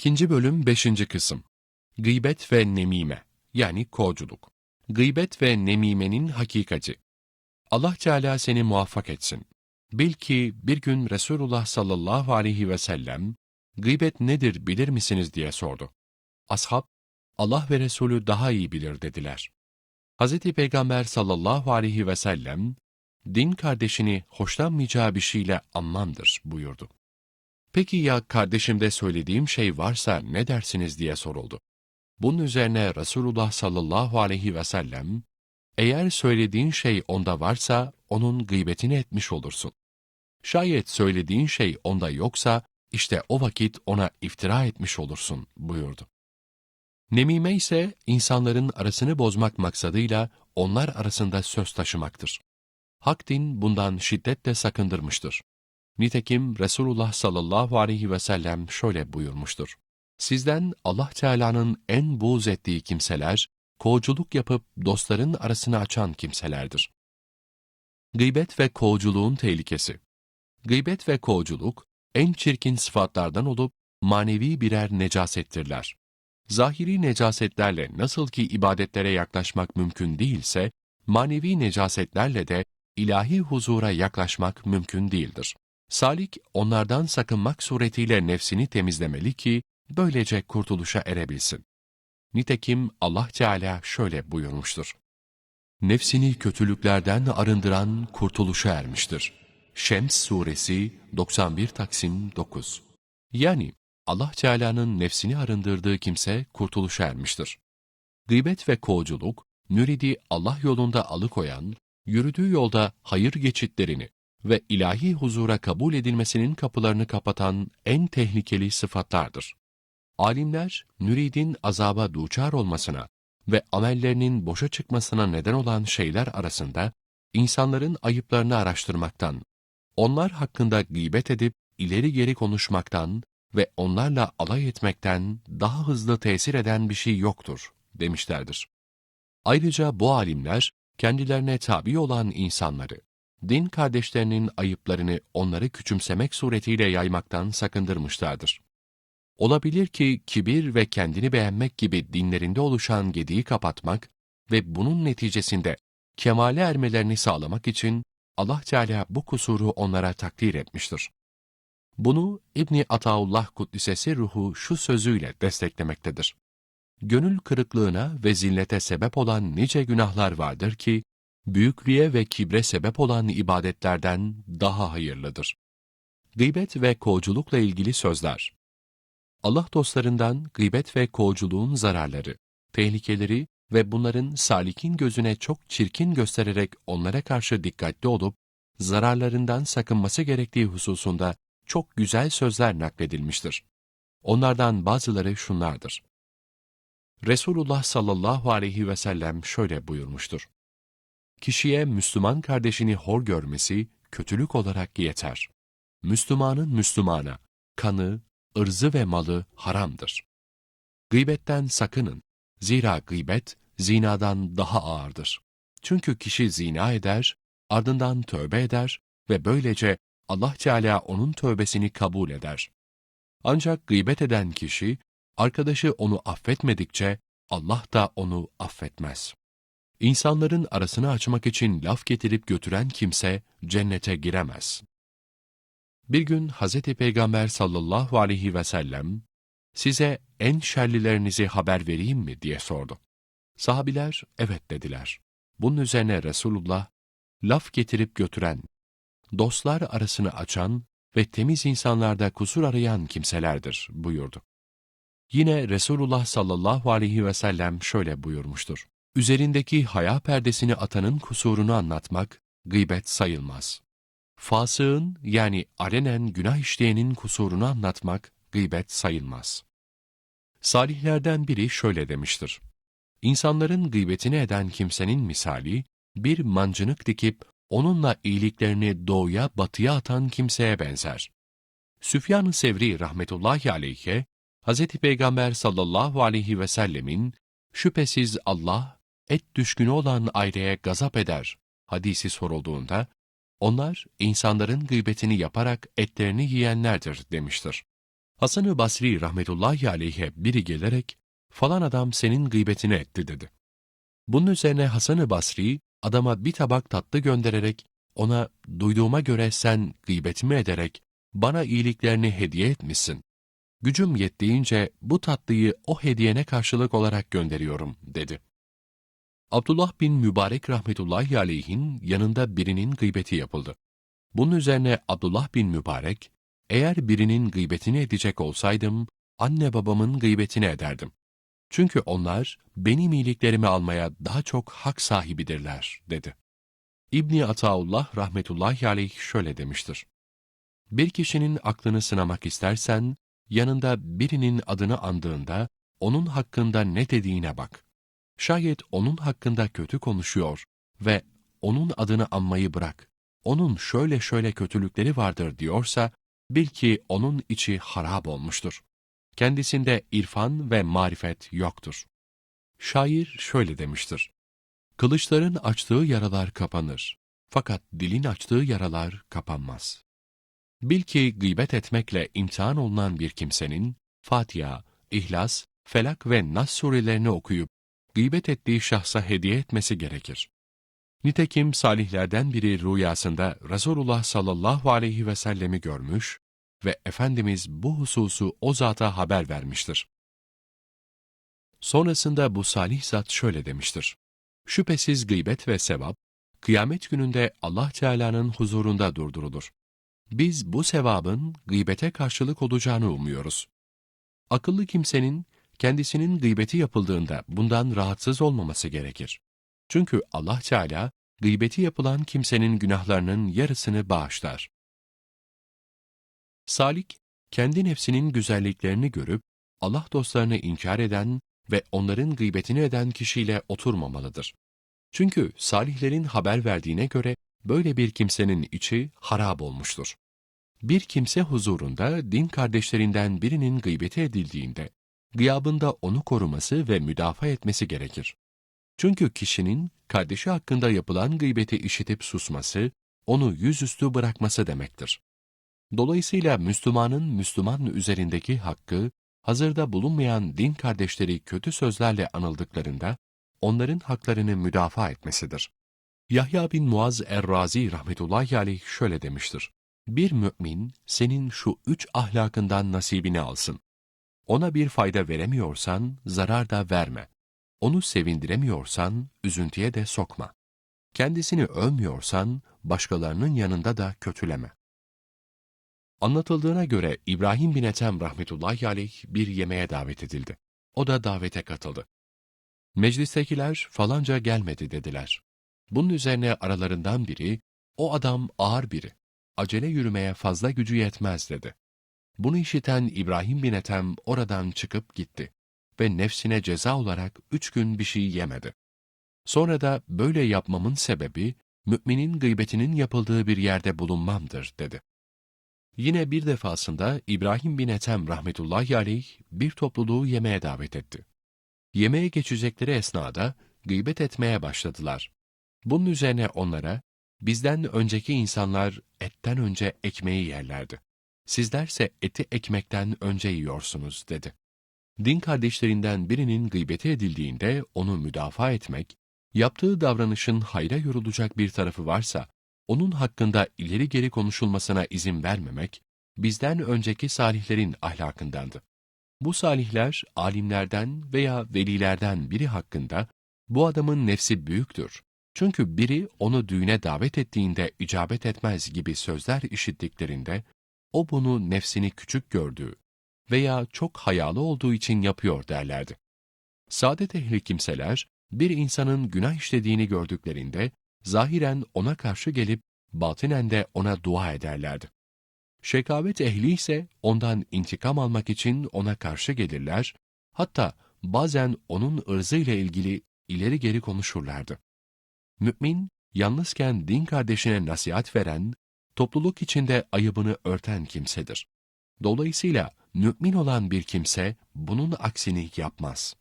İkinci bölüm 5. kısım. Gıybet ve nemime yani kovculuk. Gıybet ve nemimenin hakikati. Allah Teala seni muvaffak etsin. Bil ki bir gün Resulullah sallallahu aleyhi ve sellem gıybet nedir bilir misiniz diye sordu. Ashab, Allah ve Resulü daha iyi bilir dediler. Hz. Peygamber sallallahu aleyhi ve sellem, din kardeşini hoşlanmayacağı bir şeyle anlamdır buyurdu. Peki ya kardeşimde söylediğim şey varsa ne dersiniz diye soruldu. Bunun üzerine Resulullah sallallahu aleyhi ve sellem, eğer söylediğin şey onda varsa onun gıybetini etmiş olursun. Şayet söylediğin şey onda yoksa işte o vakit ona iftira etmiş olursun buyurdu. Nemime ise insanların arasını bozmak maksadıyla onlar arasında söz taşımaktır. Hak din bundan şiddetle sakındırmıştır. Nitekim Resulullah sallallahu aleyhi ve sellem şöyle buyurmuştur. Sizden Allah Teala'nın en buğz ettiği kimseler, koğculuk yapıp dostların arasını açan kimselerdir. Gıybet ve koğculuğun tehlikesi Gıybet ve koğculuk, en çirkin sıfatlardan olup manevi birer necasettirler. Zahiri necasetlerle nasıl ki ibadetlere yaklaşmak mümkün değilse, manevi necasetlerle de ilahi huzura yaklaşmak mümkün değildir. Salik, onlardan sakınmak suretiyle nefsini temizlemeli ki, böylece kurtuluşa erebilsin. Nitekim Allah Teala şöyle buyurmuştur. Nefsini kötülüklerden arındıran kurtuluşa ermiştir. Şems suresi 91 Taksim 9 Yani Allah Teala'nın nefsini arındırdığı kimse kurtuluşa ermiştir. Gıybet ve koğculuk, müridi Allah yolunda alıkoyan, yürüdüğü yolda hayır geçitlerini ve ilahi huzura kabul edilmesinin kapılarını kapatan en tehlikeli sıfatlardır. Alimler, müridin azaba duçar olmasına ve amellerinin boşa çıkmasına neden olan şeyler arasında insanların ayıplarını araştırmaktan, onlar hakkında gıybet edip ileri geri konuşmaktan ve onlarla alay etmekten daha hızlı tesir eden bir şey yoktur, demişlerdir. Ayrıca bu alimler, kendilerine tabi olan insanları, din kardeşlerinin ayıplarını onları küçümsemek suretiyle yaymaktan sakındırmışlardır. Olabilir ki kibir ve kendini beğenmek gibi dinlerinde oluşan gediği kapatmak ve bunun neticesinde kemale ermelerini sağlamak için Allah Teala bu kusuru onlara takdir etmiştir. Bunu İbni Ataullah Kuddisesi ruhu şu sözüyle desteklemektedir. Gönül kırıklığına ve zillete sebep olan nice günahlar vardır ki, büyüklüğe ve kibre sebep olan ibadetlerden daha hayırlıdır. Gıybet ve koğculukla ilgili sözler Allah dostlarından gıybet ve koğculuğun zararları, tehlikeleri ve bunların salikin gözüne çok çirkin göstererek onlara karşı dikkatli olup, zararlarından sakınması gerektiği hususunda çok güzel sözler nakledilmiştir. Onlardan bazıları şunlardır. Resulullah sallallahu aleyhi ve sellem şöyle buyurmuştur. Kişiye Müslüman kardeşini hor görmesi kötülük olarak yeter. Müslümanın Müslümana, kanı, ırzı ve malı haramdır. Gıybetten sakının. Zira gıybet, zinadan daha ağırdır. Çünkü kişi zina eder, ardından tövbe eder ve böylece Allah Teala onun tövbesini kabul eder. Ancak gıybet eden kişi, arkadaşı onu affetmedikçe Allah da onu affetmez. İnsanların arasını açmak için laf getirip götüren kimse cennete giremez. Bir gün Hz. Peygamber sallallahu aleyhi ve sellem, size en şerlilerinizi haber vereyim mi diye sordu. Sahabiler evet dediler. Bunun üzerine Resulullah, laf getirip götüren, dostlar arasını açan ve temiz insanlarda kusur arayan kimselerdir buyurdu. Yine Resulullah sallallahu aleyhi ve sellem şöyle buyurmuştur. Üzerindeki haya perdesini atanın kusurunu anlatmak, gıybet sayılmaz. Fasığın yani alenen günah işleyenin kusurunu anlatmak, gıybet sayılmaz. Salihlerden biri şöyle demiştir. İnsanların gıybetini eden kimsenin misali, bir mancınık dikip onunla iyiliklerini doğuya batıya atan kimseye benzer. Süfyan-ı Sevri rahmetullahi aleyhe, Hz. Peygamber sallallahu aleyhi ve sellemin, şüphesiz Allah, et düşkünü olan aileye gazap eder hadisi sorulduğunda, onlar insanların gıybetini yaparak etlerini yiyenlerdir demiştir. Hasan-ı Basri rahmetullahi aleyhe biri gelerek, falan adam senin gıybetini etti dedi. Bunun üzerine Hasan-ı Basri, adama bir tabak tatlı göndererek, ona duyduğuma göre sen gıybetimi ederek, bana iyiliklerini hediye etmişsin. Gücüm yettiğince bu tatlıyı o hediyene karşılık olarak gönderiyorum, dedi. Abdullah bin Mübarek rahmetullahi aleyhin yanında birinin gıybeti yapıldı. Bunun üzerine Abdullah bin Mübarek, eğer birinin gıybetini edecek olsaydım, anne babamın gıybetini ederdim. Çünkü onlar benim iyiliklerimi almaya daha çok hak sahibidirler, dedi. İbni Ataullah rahmetullahi aleyh şöyle demiştir. Bir kişinin aklını sınamak istersen, yanında birinin adını andığında, onun hakkında ne dediğine bak. Şayet onun hakkında kötü konuşuyor ve onun adını anmayı bırak, onun şöyle şöyle kötülükleri vardır diyorsa, bil ki onun içi harap olmuştur. Kendisinde irfan ve marifet yoktur. Şair şöyle demiştir. Kılıçların açtığı yaralar kapanır. Fakat dilin açtığı yaralar kapanmaz. Bil ki gıybet etmekle imtihan olunan bir kimsenin, Fatiha, İhlas, Felak ve Nas surelerini okuyup, gıybet ettiği şahsa hediye etmesi gerekir. Nitekim salihlerden biri rüyasında Resulullah sallallahu aleyhi ve sellemi görmüş ve Efendimiz bu hususu o zata haber vermiştir. Sonrasında bu salih zat şöyle demiştir. Şüphesiz gıybet ve sevap, kıyamet gününde Allah Teala'nın huzurunda durdurulur. Biz bu sevabın gıybete karşılık olacağını umuyoruz. Akıllı kimsenin kendisinin gıybeti yapıldığında bundan rahatsız olmaması gerekir. Çünkü Allah Teala gıybeti yapılan kimsenin günahlarının yarısını bağışlar. Salik, kendi nefsinin güzelliklerini görüp Allah dostlarını inkar eden ve onların gıybetini eden kişiyle oturmamalıdır. Çünkü salihlerin haber verdiğine göre böyle bir kimsenin içi harap olmuştur. Bir kimse huzurunda din kardeşlerinden birinin gıybeti edildiğinde, gıyabında onu koruması ve müdafaa etmesi gerekir. Çünkü kişinin kardeşi hakkında yapılan gıybeti işitip susması, onu yüzüstü bırakması demektir. Dolayısıyla Müslümanın Müslüman üzerindeki hakkı, hazırda bulunmayan din kardeşleri kötü sözlerle anıldıklarında, onların haklarını müdafaa etmesidir. Yahya bin Muaz er-Razi rahmetullahi aleyh şöyle demiştir. Bir mümin senin şu üç ahlakından nasibini alsın. Ona bir fayda veremiyorsan zarar da verme. Onu sevindiremiyorsan üzüntüye de sokma. Kendisini övmüyorsan başkalarının yanında da kötüleme. Anlatıldığına göre İbrahim bin Ethem rahmetullahi aleyh bir yemeğe davet edildi. O da davete katıldı. Meclistekiler falanca gelmedi dediler. Bunun üzerine aralarından biri, o adam ağır biri, acele yürümeye fazla gücü yetmez dedi. Bunu işiten İbrahim bin Ethem oradan çıkıp gitti ve nefsine ceza olarak üç gün bir şey yemedi. Sonra da böyle yapmamın sebebi, müminin gıybetinin yapıldığı bir yerde bulunmamdır dedi. Yine bir defasında İbrahim bin Ethem rahmetullahi aleyh bir topluluğu yemeğe davet etti. Yemeğe geçecekleri esnada gıybet etmeye başladılar. Bunun üzerine onlara, bizden önceki insanlar etten önce ekmeği yerlerdi. Sizlerse eti ekmekten önce yiyorsunuz dedi. Din kardeşlerinden birinin gıybeti edildiğinde onu müdafaa etmek, yaptığı davranışın hayra yorulacak bir tarafı varsa, onun hakkında ileri geri konuşulmasına izin vermemek, bizden önceki salihlerin ahlakındandı. Bu salihler, alimlerden veya velilerden biri hakkında, bu adamın nefsi büyüktür. Çünkü biri onu düğüne davet ettiğinde icabet etmez gibi sözler işittiklerinde, o bunu nefsini küçük gördüğü veya çok hayalı olduğu için yapıyor derlerdi. Saadet ehli kimseler, bir insanın günah işlediğini gördüklerinde, zahiren ona karşı gelip, batinen de ona dua ederlerdi. Şekavet ehli ise ondan intikam almak için ona karşı gelirler, hatta bazen onun ırzıyla ilgili ileri geri konuşurlardı. Mümin, yalnızken din kardeşine nasihat veren, topluluk içinde ayıbını örten kimsedir. Dolayısıyla mümin olan bir kimse bunun aksini yapmaz.